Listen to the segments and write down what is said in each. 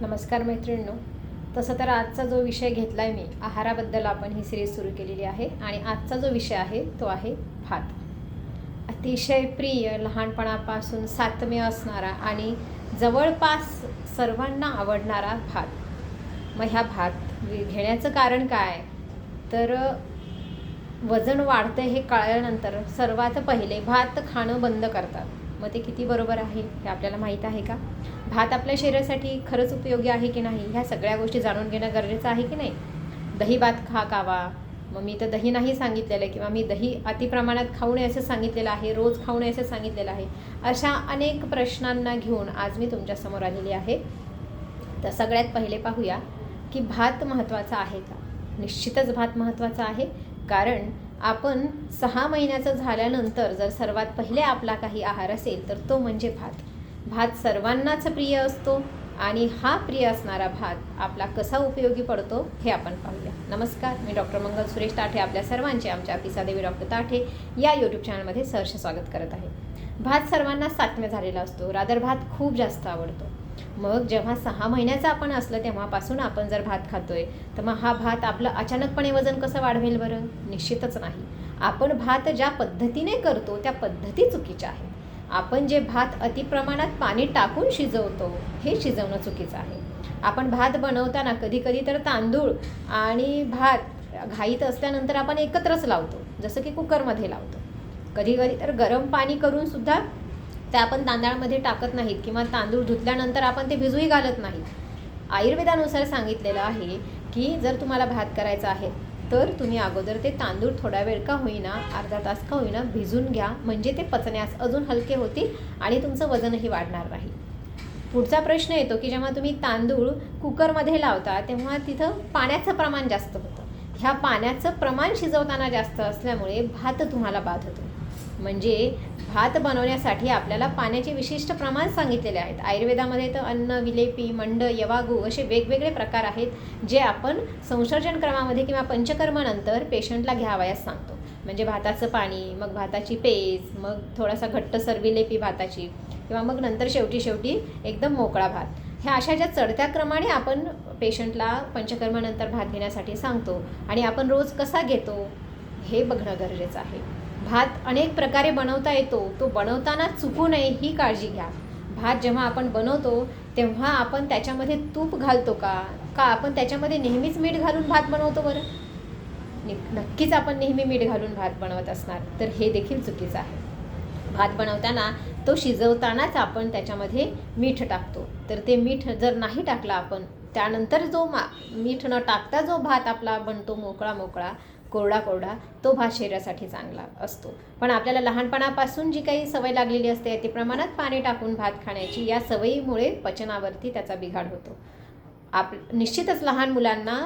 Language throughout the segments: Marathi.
नमस्कार मैत्रिणींनो. तसं तर आजचा जो विषय घेतला आहे मी आहाराबद्दल आपण ही सिरीज सुरू केलेली आहे आणि आजचा जो विषय आहे तो आहे भात. अतिशय प्रिय लहानपणापासून सातम्य असणारा आणि जवळपास सर्वांना आवडणारा भात. मग ह्या भात घेण्याचं कारण काय? तर वजन वाढतं हे कळल्यानंतर सर्वात पहिले भात खाणं बंद करतात. मग ते किती बरोबर आहे हे आपल्याला माहीत आहे का? भात आपल्या शरीरासाठी खरंच उपयोगी आहे की नाही? ह्या सगळ्या गोष्टी जाणून घेणं गरजेचं आहे की नाही? दही भात खा कावा. मग मी तर दही नाही सांगितलेलं आहे किंवा मी दही अतिप्रमाणात खाऊ नये असं सांगितलेलं आहे रोज खाऊ नये असं सांगितलेलं आहे. अशा अनेक प्रश्नांना घेऊन आज मी तुमच्यासमोर आलेली आहे. तर सगळ्यात पहिले पाहूया की भात महत्त्वाचा आहे का? निश्चितच भात महत्त्वाचा आहे. कारण आपण सहा महिन्याचं झाल्यानंतर जर सर्वात पहिले आपला काही आहार असेल तर तो म्हणजे भात. भात सर्वांनाच प्रिय असतो आणि हा प्रिय असणारा भात आपला कसा उपयोगी पडतो हे आपण पाहूया. नमस्कार मी डॉक्टर मंगल सुरेश ताठे आपल्या सर्वांचे आमच्या पिसादेवी डॉक्टर ताठे या यूट्यूब चॅनलमध्ये सहर्ष स्वागत करत आहे. भात सर्वांना सात्म्य झालेला असतो. रादर भात खूप जास्त आवडतो. मग जेव्हा सहा महिन्याचं आपण असलं तेव्हापासून आपण जर भात खातोय तर मग हा भात आपलं अचानकपणे वजन कसं वाढवेल बरं? निश्चितच नाही. आपण भात ज्या पद्धतीने करतो त्या पद्धती चुकीच्या आहेत. आपण जे भात अतिप्रमाणात पाणी टाकून शिजवतो हे शिजवणं चुकीचं आहे. आपण भात बनवताना कधी कधी तर तांदूळ आणि भात घाईत असल्यानंतर आपण एकत्रच लावतो जसं की कुकरमध्ये लावतो. कधी कधी तर गरम पाणी करून सुद्धा त्या आपण तांदळामध्ये टाकत नाहीत किंवा तांदूळ धुतल्यानंतर आपण ते भिजूही घालत नाहीत. आयुर्वेदानुसार सांगितलेलं आहे की जर तुम्हाला भात करायचा आहे तर तुम्ही अगोदर ते तांदूळ थोडा वेळ का होईना अर्धा तास का होईना भिजून घ्या. म्हणजे ते पचण्यास अजून हलके होतील आणि तुमचं वजनही वाढणार नाही. पुढचा प्रश्न येतो की जेव्हा तुम्ही तांदूळ कुकरमध्ये लावता तेव्हा तिथं पाण्याचं प्रमाण जास्त होतं. ह्या पाण्याचं प्रमाण शिजवताना जास्त असल्यामुळे भात तुम्हाला बाद होतो म्हणजे भात बनवण्यासाठी आपल्याला पाण्याचे विशिष्ट प्रमाण सांगितलेले आहेत. आयुर्वेदामध्ये तर अन्न विलेपी मंड यवागू असे वेगवेगळे प्रकार आहेत जे आपण संसर्जन क्रमामध्ये किंवा पंचकर्मानंतर पेशंटला घ्यावयास सांगतो. म्हणजे भाताचं पाणी मग भाताची पेज मग थोडासा घट्ट विलेपी भाताची किंवा मग नंतर शेवटी शेवटी एकदम मोकळा भात. ह्या अशा ज्या चढत्या क्रमाने आपण पेशंटला पंचकर्मानंतर भात घेण्यासाठी सांगतो आणि आपण रोज कसा घेतो हे बघणं गरजेचं आहे. भात अनेक प्रकारे बनवता येतो तो बनवताना चुकू नये ही काळजी घ्या. भात जेव्हा आपण बनवतो तेव्हा आपण त्याच्यामध्ये तूप घालतो का? का आपण त्याच्यामध्ये नेहमीच मीठ घालून भात बनवतो बरं? नक्कीच आपण नेहमी मीठ घालून भात बनवत असणार. तर हे देखील चुकीचं आहे. भात बनवताना तो शिजवतानाच आपण त्याच्यामध्ये मीठ टाकतो. तर ते मीठ जर नाही टाकलं आपण त्यानंतर जो मा मीठ न टाकता जो भात आपला बनतो मोकळा मोकळा कोरडा कोरडा तो भात शरीरासाठी चांगला असतो. पण आपल्याला लहानपणापासून जी काही सवय लागलेली असते ते प्रमाणात पाणी टाकून भात खाण्याची या सवयीमुळे पचनावरती त्याचा बिघाड होतो. आप निश्चितच लहान मुलांना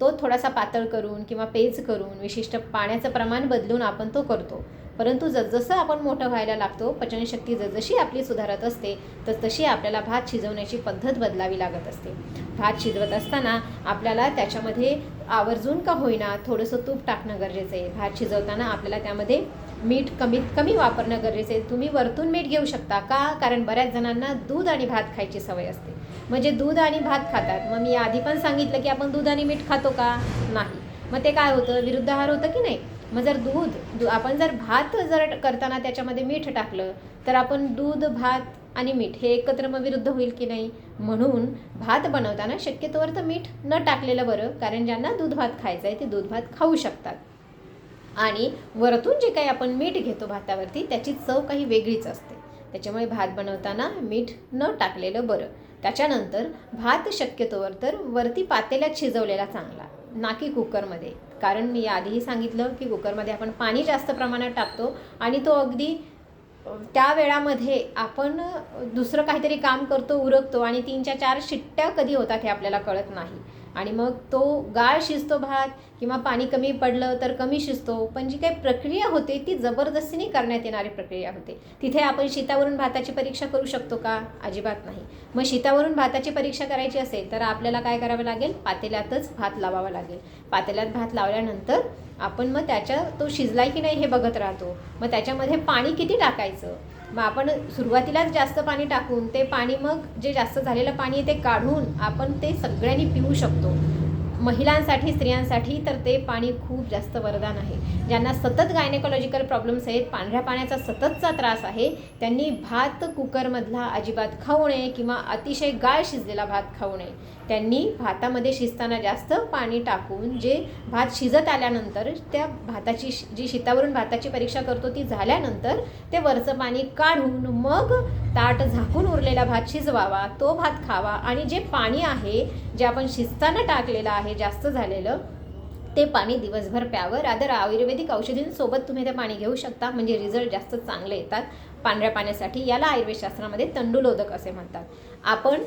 तो थोडासा पातळ करून किंवा पेज करून विशिष्ट पाण्याचं प्रमाण बदलून आपण तो करतो. परंतु जसजसं आपण मोठं व्हायला लागतो पचनशक्ती जसजशी आपली सुधारत असते तस तशी आपल्याला भात शिजवण्याची पद्धत बदलावी लागत असते. भात शिजवत असताना आपल्याला त्याच्यामध्ये आवर्जून का होईना थोडंसं तूप टाकणं गरजेचं आहे. भात शिजवताना आपल्याला त्यामध्ये मीठ कमीत कमी वापरणं गरजेचं आहे. तुम्ही वरतून मीठ घेऊ शकता का? कारण बऱ्याच जणांना दूध आणि भात खायची सवय असते. म्हणजे दूध आणि भात खातात. मग मी आधी पण सांगितलं की आपण दूध आणि मीठ खातो का? नाही. मग ते काय होतं? विरुद्ध आहार होतं की नाही? मग जर दूध आपण जर भात जर करताना त्याच्यामध्ये मीठ टाकलं तर आपण दूध भात आणि मीठ हे एकत्र मग विरुद्ध होईल की नाही? म्हणून भात बनवताना शक्यतोवर तर मीठ न टाकलेलं बरं कारण ज्यांना दूध भात खायचं आहे ते दूध भात खाऊ शकतात. आणि वरतून जे काही आपण मीठ घेतो भातावरती त्याची चव काही वेगळीच असते. त्याच्यामुळे भात बनवताना मीठ न टाकलेलं बरं. त्याच्यानंतर भात शक्यतोवर तर वरती पातेल्यात शिजवलेला चांगला. ना की कुकरमध्ये. कारण मी आधीही सांगितलं की कुकरमध्ये आपण पाणी जास्त प्रमाणात टाकतो आणि तो अगदी त्या वेळामध्ये आपण दुसरं काहीतरी काम करतो उरकतो आणि तीनच्या चार शिट्ट्या कधी होतात हे आपल्याला कळत नाही. आणि मग तो गाळ शिजतो भात किंवा पाणी कमी पडलं तर कमी शिजतो. पण जी काही प्रक्रिया होते ती जबरदस्तीने करण्यात येणारी प्रक्रिया होते. तिथे आपण शीतावरून भाताची परीक्षा करू शकतो का? अजिबात नाही. मग शीतावरून भाताची परीक्षा करायची असेल तर आपल्याला काय करावं लागेल? पातेल्यातच भात लावावा लागेल. पातेल्यात भात लावल्यानंतर आपण मग त्याच्या तो शिजलाय की नाही हे बघत राहतो. मग त्याच्यामध्ये पाणी किती टाकायचं? मग आपण सुरुवातीलाच जास्त पाणी टाकून ते पाणी मग जे जास्त झालेलं पाणी आहे ते काढून आपण ते सगळ्यांनी पिऊ शकतो. महिलांसाठी स्त्रियांसाठी तर ते पाणी खूप जास्त वरदान आहे. ज्यांना सतत गायनेकोलॉजिकल प्रॉब्लेम्स आहेत पांढऱ्या पाण्याचा सततचा त्रास आहे त्यांनी भात कुकरमधला अजिबात खाऊ नये किंवा अतिशय गाळ शिजलेला भात खाऊ नये. त्यांनी भातामध्ये शिजताना जास्त पाणी टाकून जे भात शिजत आल्यानंतर त्या भाताची जी शितावरून भाताची परीक्षा करतो ती झाल्यानंतर ते वरचं पाणी काढून मग ताट झाकून उरलेला भात शिजवावा तो भात खावा आणि जे पाणी आहे जे आपण शिजताना टाकलेलं आहे जास्त झालेलं ते पाणी दिवसभर प्यावं. रादर आयुर्वेदिक औषधींसोबत तुम्ही ते पाणी घेऊ शकता. म्हणजे रिझल्ट जास्त चांगले येतात पांढऱ्या पाण्यासाठी. याला आयुर्वेदशास्त्रामध्ये तंडुलोदक असे म्हणतात. आपण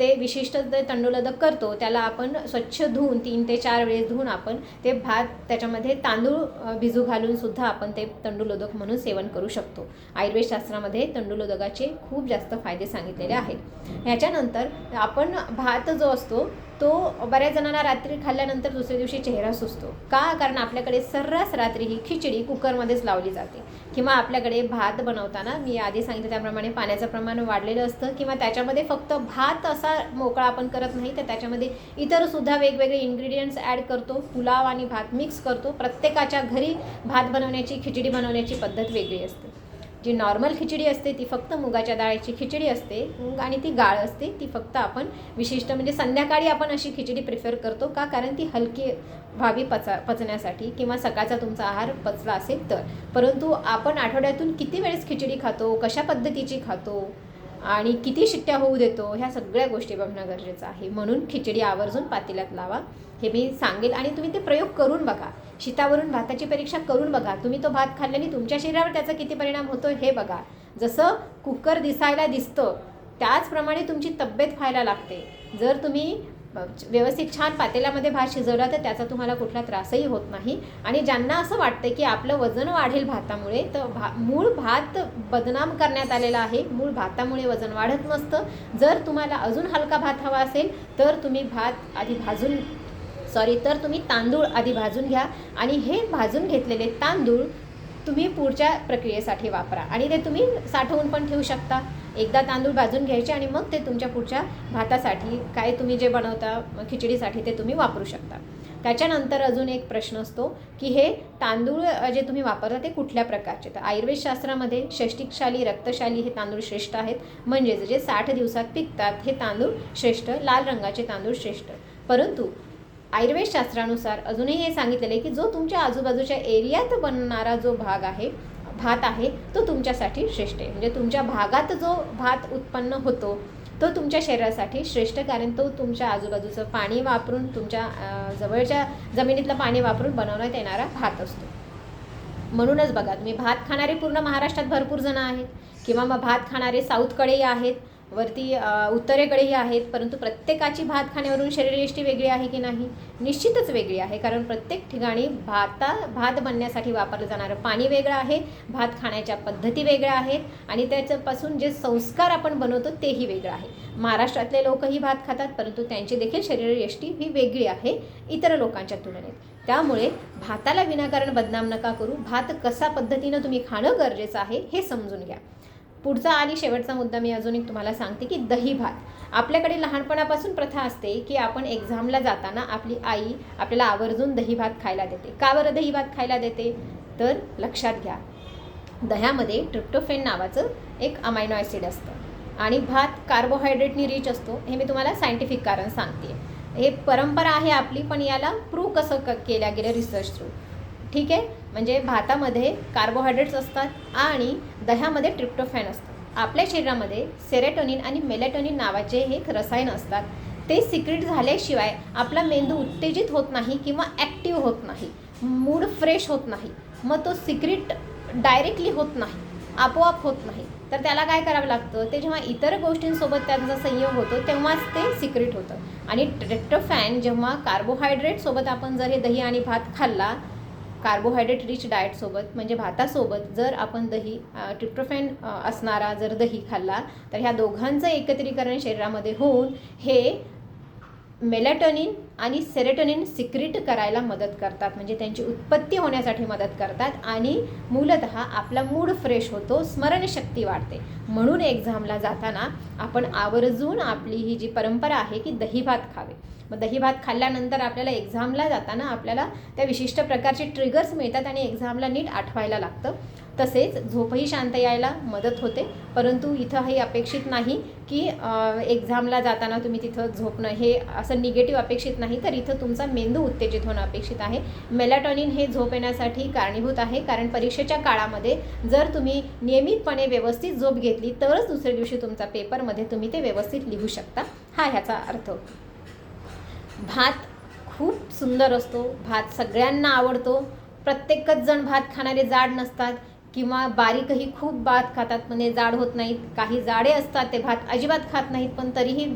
ते विशिष्ट जे तंडुलोदक करतो त्याला आपण स्वच्छ धुवून तीन ते चार वेळेस धुवून आपण ते भात त्याच्यामध्ये तांदूळ भिजू घालून सुद्धा आपण ते तंडुलोदक म्हणून सेवन करू शकतो. आयुर्वेदशास्त्रामध्ये तंडुलोदकाचे खूप जास्त फायदे सांगितलेले आहेत. ह्याच्यानंतर आपण भात जो असतो तो बऱ्याच जणांना रात्री खाल्ल्यानंतर दुसऱ्या दिवशी चेहरा सुचतो का? कारण आपल्याकडे सर्रास रात्री ही खिचडी कुकरमध्येच लावली जाते. किंवा आपल्याकडे भात बनवताना मी आधी सांगितलं त्याप्रमाणे पाण्याचं प्रमाण वाढलेलं असतं किंवा त्याच्यामध्ये फक्त भात असा मोकळा आपण करत नाही तर त्याच्यामध्ये इतर सुद्धा वेगवेगळे इन्ग्रेडियंट्स ॲड करतो पुलाव आणि भात मिक्स करतो. प्रत्येकाच्या घरी भात बनवण्याची खिचडी बनवण्याची पद्धत वेगळी असते. जी नॉर्मल खिचडी असते ती फक्त मुगाच्या डाळीची खिचडी असते. मूग आणि ती गाळ असते ती फक्त आपण विशिष्ट म्हणजे संध्याकाळी आपण अशी खिचडी प्रिफर करतो का? कारण ती हलकी व्हावी पचा पचण्यासाठी किंवा सकाळचा तुमचा आहार पचला असेल तर. परंतु आपण आठवड्यातून किती वेळेस खिचडी खातो कशा पद्धतीची खातो आणि किती शिट्ट्या होऊ देतो ह्या सगळ्या गोष्टी बघणं गरजेचं आहे. म्हणून खिचडी आवर्जून पातेल्यात लावा. हे मी सांगेल आणि तुम्ही ते प्रयोग करून बघा. शीतावरून भाताची परीक्षा करून बघा. तुम्ही तो भात खाल्ल्याने तुमच्या शरीरावर त्याचा किती परिणाम होतो हे बघा. जसं कुकर दिसायला दिसतं त्याचप्रमाणे तुमची तब्येत व्हायला लागते. जर तुम्ही व्यवस्थित छान पातेल्यामध्ये भात शिजवला तर त्याचा तुम्हाला कुठला त्रासही होत नाही. आणि ज्यांना असं वाटतं की आपलं वजन वाढेल भातामुळे तर भा मूळ भात बदनाम करण्यात आलेला आहे. मूळ भातामुळे वजन वाढत नसतं. जर तुम्हाला अजून हलका भात हवा असेल तर तुम्ही भात आधी भाजून सॉरी तर तुम्ही तांदूळ आधी भाजून घ्या आणि हे भाजून घेतलेले तांदूळ तुम्ही पुढच्या प्रक्रियेसाठी वापरा. आणि ते तुम्ही साठवून पण ठेवू शकता. एकदा तांदूळ भाजून घ्यायचे आणि मग ते तुमच्या पुढच्या भातासाठी काय तुम्ही जे बनवता खिचडीसाठी ते तुम्ही वापरू शकता. त्याच्यानंतर अजून एक प्रश्न असतो की हे तांदूळ जे तुम्ही वापरता ते कुठल्या प्रकारचे? तर आयुर्वेदशास्त्रामध्ये षष्टिकशाली रक्तशाली हे तांदूळ श्रेष्ठ आहेत. म्हणजेच जे साठ दिवसात पिकतात हे तांदूळ श्रेष्ठ लाल रंगाचे तांदूळ श्रेष्ठ. परंतु आयुर्वेदशास्त्रानुसार अजूनही हे सांगितलेलं आहे की जो तुमच्या आजूबाजूच्या एरियात बनणारा जो भाग आहे भात आहे तो तुमच्यासाठी श्रेष्ठ आहे. म्हणजे तुमच्या भागात जो भात उत्पन्न होतो तो तुमच्या शरीरासाठी श्रेष्ठ कारण तो तुमच्या आजूबाजूचं पाणी वापरून तुमच्या जवळच्या जमिनीतलं पाणी वापरून बनवण्यात येणारा भात असतो. म्हणूनच बघा तुम्ही भात खाणारे पूर्ण महाराष्ट्रात भरपूर जण आहेत किंवा मग भात खाणारे साऊथकडेही आहेत वरती उत्तरेकडेही आहेत परंतु प्रत्येकाची भात खाण्यावरून शरीरयष्टी वेगळी आहे की नाही? निश्चितच वेगळी आहे कारण प्रत्येक ठिकाणी भाता भात बनण्यासाठी वापरलं जाणारं पाणी वेगळं आहे भात खाण्याच्या पद्धती वेगळ्या आहेत आणि त्याच्यापासून जे संस्कार आपण बनवतो तेही वेगळं आहे. महाराष्ट्रातले लोकही भात खातात परंतु त्यांची देखील शरीरयष्टी ही वेगळी आहे इतर लोकांच्या तुलनेत. त्यामुळे भाताला विनाकारण बदनाम नका करू भात कसा पद्धतीनं तुम्ही खाणं गरजेचं आहे हे समजून घ्या. पुढचा आणि शेवटचा मुद्दा मी अजून एक तुम्हाला सांगते की दही भात. आपल्याकडे लहानपणापासून प्रथा असते की आपण एक्झामला जाताना आपली आई आपल्याला आवर्जून दही भात खायला देते. का बरं दही भात खायला देते? तर लक्षात घ्या. दह्यामध्ये ट्रिप्टोफेन नावाचं एक अमायनो ॲसिड असतं. आणि भात कार्बोहायड्रेटनी रिच असतो. हे मी तुम्हाला सायंटिफिक कारण सांगते. हे परंपरा आहे आपली पण याला प्रूव्ह कसं क केल्या गेलं? रिसर्च थ्रू ठीक आहे? म्हणजे भातामध्ये कार्बोहायड्रेट्स असतात आणि दह्यामध्ये ट्रिप्टोफॅन असतात आपल्या शरीरामध्ये सेरेटोनिन आणि मेलेटोनिन नावाचे हे एक रसायन असतात. ते सिक्रेट झाल्याशिवाय आपला मेंदू उत्तेजित होत नाही किंवा ॲक्टिव्ह होत नाही. मूड फ्रेश होत नाही. मग तो सिक्रेट डायरेक्टली होत नाही. आपोआप होत नाही. तर त्याला काय करावं लागतं? ते जेव्हा इतर गोष्टींसोबत त्यांचा संयोग होतो तेव्हाच ते सिक्रेट होतं. आणि ट्रिप्टोफॅन जेव्हा कार्बोहायड्रेटसोबत आपण जर हे दही आणि भात खाल्ला कार्बोहायड्रेट रिच डाएटसोबत म्हणजे भातासोबत जर आपण दही ट्रिप्टोफॅन असणारा जर दही खाल्ला तर ह्या दोघांचं एकत्रीकरण शरीरामध्ये होऊन हे मेलॅटोनिन आणि सेरेटोनिन सिक्रिट करायला मदत करतात. म्हणजे त्यांची उत्पत्ती होण्यासाठी मदत करतात आणि मूलत आपला मूड फ्रेश होतो स्मरणशक्ती वाढते. म्हणून एक्झामला जाताना आपण आवर्जून आपली ही जी परंपरा आहे की दही भात खावे. मग दही भात खाल्ल्यानंतर आपल्याला एक्झामला जाताना आपल्याला त्या विशिष्ट प्रकारचे ट्रिगर्स मिळतात आणि एक्झामला नीट आठवायला लागतं. तसेच झोपही शांत यायला मदत होते. परंतु इथं हे अपेक्षित नाही की एक्झामला जाताना तुम्ही तिथं झोपणं हे असं निगेटिव्ह अपेक्षित नाही. तर इथं तुमचा मेंदू उत्तेजित होणं अपेक्षित आहे. मेलॅटॉनिन हे झोप येण्यासाठी कारणीभूत आहे. कारण परीक्षेच्या काळामध्ये जर तुम्ही नियमितपणे व्यवस्थित झोप घेतली तरच दुसऱ्या दिवशी तुमचा पेपरमध्ये तुम्ही ते व्यवस्थित लिहू शकता. हा ह्याचा अर्थ. भात खूप सुंदर असतो. भात सगळ्यांना आवडतो. प्रत्येकच जण भात खाणारे जाड नसतात. किंवा बारीकही खूप भात खातात म्हणजे जाड होत नाहीत. काही जाडे असतात ते भात अजिबात खात नाहीत पण तरीही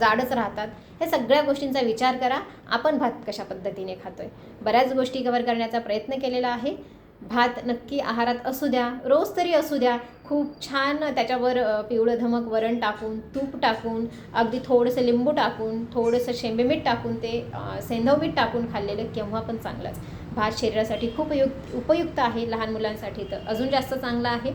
जाडच राहतात. हे सगळ्या गोष्टींचा विचार करा. आपण भात कशा पद्धतीने खातोय? बऱ्याच गोष्टी कव्हर करण्याचा प्रयत्न केलेला आहे. भात नक्की आहारात असू द्या रोज तरी असू द्या. खूप छान त्याच्यावर पिवळं धमक वरण टाकून तूप टाकून अगदी थोडंसं लिंबू टाकून थोडंसं शेंबे मीठ टाकून ते सेंधव मीठ टाकून खाल्लेलं केव्हा पण चांगलंच. भात शरीरासाठी खूप उपयुक्त उपयुक्त आहे लहान मुलांसाठी तर अजून जास्त चांगलं आहे.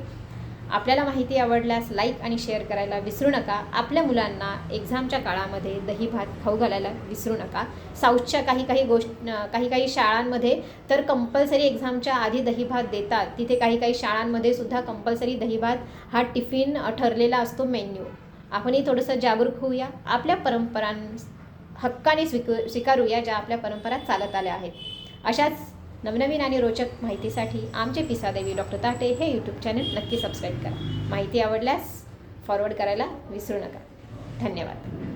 आपल्याला माहिती आवडल्यास लाईक आणि शेअर करायला विसरू नका. आपल्या मुलांना एक्झामच्या काळामध्ये दही भात खाऊ घालायला विसरू नका. साऊथच्या काही काही गोष्ट काही काही शाळांमध्ये तर कंपल्सरी एक्झामच्या आधी दही भात देतात. तिथे काही काही शाळांमध्ये सुद्धा कंपल्सरी दही भात हा टिफिन ठरलेला असतो मेन्यू आपणही थोडंसं जागरूक होऊया. आपल्या परंपरां हक्काने स्वीक स्वीकारूया ज्या आपल्या परंपरा चालत आल्या आहेत. अशाच नवनवीन आणि रोचक माहितीसाठी आमचे पिसादेवी डॉक्टर ताटे हे यूट्यूब चॅनल नक्की सबस्क्राईब करा. माहिती आवडल्यास फॉरवर्ड करायला विसरू नका. धन्यवाद.